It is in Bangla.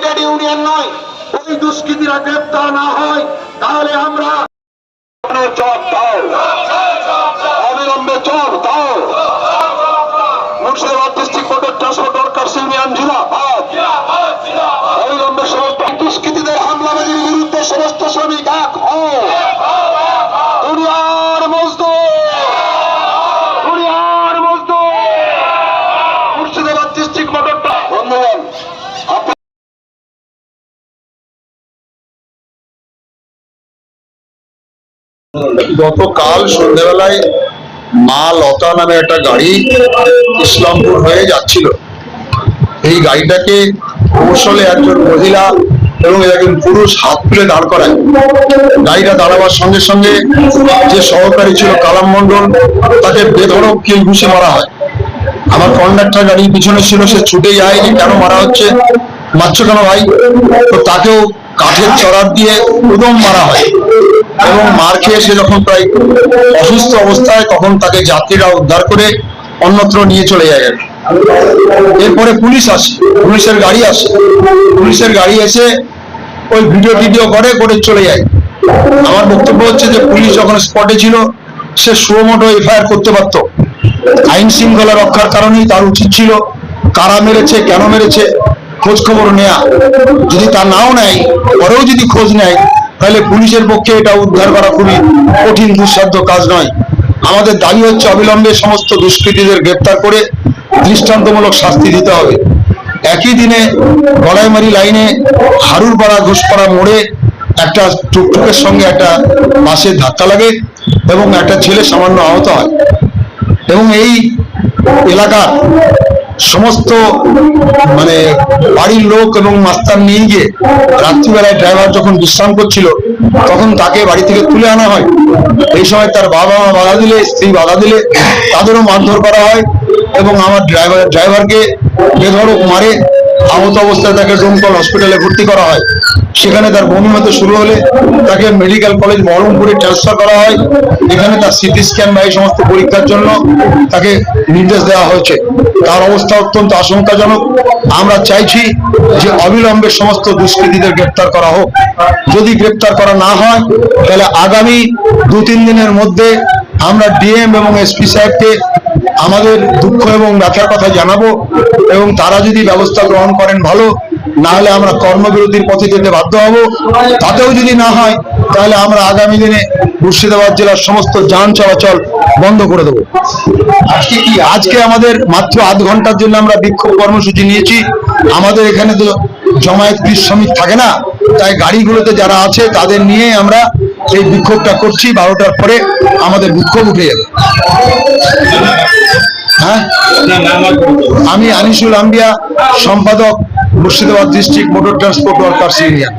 ট্রেড ইউনিয়ন নয় ওই দুষ্কৃতীরা গ্রেপ্তার না হয় তাহলে আমরা চপ দাও। অবিলম্বে চপ গতকাল সন্ধ্যাবেলায় মা লতা নামে একটা গাড়ি ইসলামপুর হয়ে যাচ্ছিল। এই গাড়িটাকে কৌশলে একজন মহিলা এবং একজন পুরুষ হাত তুলে দাঁড় করায়। গাড়িটা দাঁড়াবার সঙ্গে সঙ্গে যে সহকারী ছিল কালাম মন্ডল তাকে বেধড়ক কিল ঘুষে মারা হয়। আমার কন্ডাক্টর গাড়ির পিছনে ছিল, সে ছুটে যায় কেন মারা হচ্ছে? মারছো কেন ভাই? তো তাকেও কাঠের চড়ার দিয়ে উদম মারা হয় এবং মার খেয়ে সে যখন প্রায় অসুস্থ অবস্থায় তখন তাকে যাত্রীরা উদ্ধার করে অন্যত্র নিয়ে চলে যায়। এরপরে পুলিশ আসে, পুলিশের গাড়ি আসে। পুলিশের গাড়ি এসে ওই ভিডিও টিডিও করে করে চলে যায়। আমার বক্তব্য হচ্ছে যে পুলিশ যখন স্পটে ছিল, সে সুমোটো এফআইআর করতে পারত। আইন শৃঙ্খলা রক্ষার কারণেই তার উচিত ছিল, কারা মেরেছে, কেন মেরেছে খোঁজ খবর নেয়া। যদি তা নাও নেয়, পরেও যদি খোঁজ নেয়, তাহলে পুলিশের পক্ষে এটা উদ্ধার করা খুবই কঠিন, দুঃসাধ্য কাজ নয়। আমাদের দাবি হচ্ছে, অবিলম্বে সমস্ত দুষ্কৃতীদের গ্রেপ্তার করে দৃষ্টান্তমূলক শাস্তি দিতে হবে। একই দিনে গড়াইমারি লাইনে হারুরপাড়া ঘোষপাড়া মোড়ে একটা টুকটুকের সঙ্গে একটা বাসের ধাক্কা লাগে এবং একটা ছেলে সামান্য আহত হয়। এবং এই এলাকার সমস্ত মানে বাড়ির লোক এবং মাস্টার নিয়ে গিয়ে রাত্রিবেলায় ড্রাইভার যখন বিশ্রাম করছিল, তখন তাকে বাড়ি থেকে তুলে আনা হয়। এই সময় তার বাবা মা বাধা দিলে, স্ত্রী বাধা দিলে, তাদেরও মারধর করা হয় এবং আমার ড্রাইভার, ড্রাইভারকে বেধড়ক মারে আহত অবস্থায় তাকে ডোমকল হসপিটালে ভর্তি করা হয়। সেখানে তার বমি হতে শুরু হলে তাকে মেডিকেল কলেজ বহরমপুরে ট্রান্সফার করা হয়। এখানে তার সিটি স্ক্যান বা এই সমস্ত পরীক্ষার জন্য তাকে নির্দেশ দেওয়া হয়েছে। তার অবস্থা অত্যন্ত আশঙ্কাজনক। আমরা চাইছি যে অবিলম্বে সমস্ত দুষ্কৃতীদের গ্রেপ্তার করা হোক। যদি গ্রেপ্তার করা না হয়, তাহলে আগামী দু তিন দিনের মধ্যে আমরা ডিএম এবং এসপি সাহেবকে আমাদের দুঃখ এবং ব্যথার কথা জানাব এবং তারা যদি ব্যবস্থা গ্রহণ করেন ভালো না হলে আমরা কর্মবিরতির পথে যেতে বাধ্য হব। তাতেও যদি না হয়, তাহলে আমরা আগামী দিনে মুর্শিদাবাদ জেলার সমস্ত যান চলাচল বন্ধ করে দেবো। আজকে কি? আজকে আমাদের মাত্র আধ ঘণ্টার জন্য আমরা বিক্ষোভ কর্মসূচি নিয়েছি। আমাদের এখানে তো জমায়েত কৃষি শ্রমিক থাকে না। তাই গাড়িগুলোতে যারা আছে, তাদের নিয়ে আমরা এই বিক্ষোভটা করছি। বারোটার পরে আমাদের বিক্ষোভ উঠে যাবে। হ্যাঁ? আমি আনিসুল আম্বিয়া, সম্পাদক Murshidabad district motor transport workers union